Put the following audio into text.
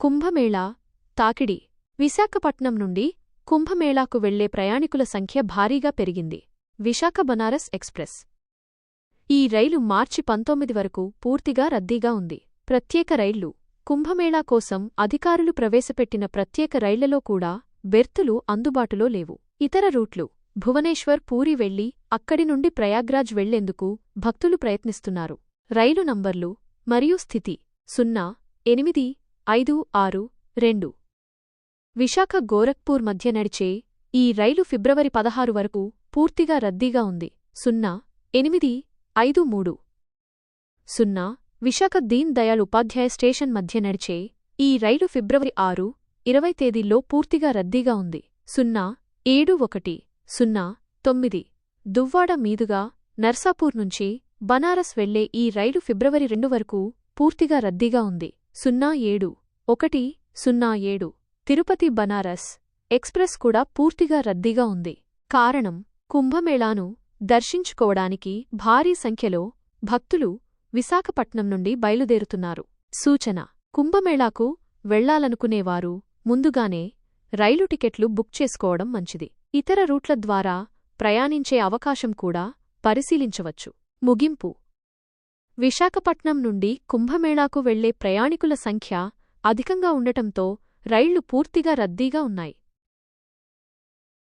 కుంభమేళా తాకిడి. విశాఖపట్నం నుండి కుంభమేళాకు వెళ్ళే ప్రయాణికుల సంఖ్య భారీగా పెరిగింది. విశాఖ బనారస్ ఎక్స్ప్రెస్. ఈ రైలు మార్చి పంతొమ్మిది వరకు పూర్తిగా రద్దీగా ఉంది. ప్రత్యేక రైళ్ళు. కుంభమేళా కోసం అధికారులు ప్రవేశపెట్టిన ప్రత్యేక రైళ్ళలో కూడా బెర్తులు అందుబాటులో లేవు. ఇతర రూట్లు. భువనేశ్వర్ పూరి వెళ్ళి అక్కడి నుండి ప్రయాగ్రాజ్ వెళ్ళేందుకు భక్తులు ప్రయత్నిస్తున్నారు. రైలు నంబర్లు మరియు స్థితి. సున్నా ఎనిమిది ఐదు ఆరు రెండు. విశాఖ గోరఖ్పూర్ మధ్య నడిచే ఈ రైలు ఫిబ్రవరి పదహారు వరకు పూర్తిగా రద్దీగా ఉంది. సున్నా ఎనిమిది ఐదు మూడు. సున్నా విశాఖ దీన్ దయాళ్ ఉపాధ్యాయ స్టేషన్ మధ్య నడిచే ఈ రైలు ఫిబ్రవరి ఆరు ఇరవై తేదీల్లో పూర్తిగా రద్దీగా ఉంది. సున్నా ఏడు ఒకటి. సున్నా తొమ్మిది. దువ్వాడ మీదుగా నర్సాపూర్ నుంచి బనారస్ వెళ్ళే ఈ రైలు ఫిబ్రవరి రెండు వరకు పూర్తిగా రద్దీగా ఉంది. సున్నా ఏడు. ఒకటి సున్నా ఏడు. తిరుపతి బనారస్ ఎక్స్ప్రెస్ కూడా పూర్తిగా రద్దీగా ఉంది. కారణం కుంభమేళాను దర్శించుకోవడానికి భారీ సంఖ్యలో భక్తులు విశాఖపట్నం నుండి బయలుదేరుతున్నారు. సూచన కుంభమేళాకు వెళ్ళాలనుకునేవారు ముందుగానే రైలు టికెట్లు బుక్ చేసుకోవడం మంచిది. ఇతర రూట్ల ద్వారా ప్రయాణించే అవకాశం కూడా పరిశీలించవచ్చు. ముగింపు విశాఖపట్నం నుండి కుంభమేళాకు వెళ్ళే ప్రయాణికుల సంఖ్య అధికంగా ఉండటంతో రైళ్ళు పూర్తిగా రద్దీగా ఉన్నాయి.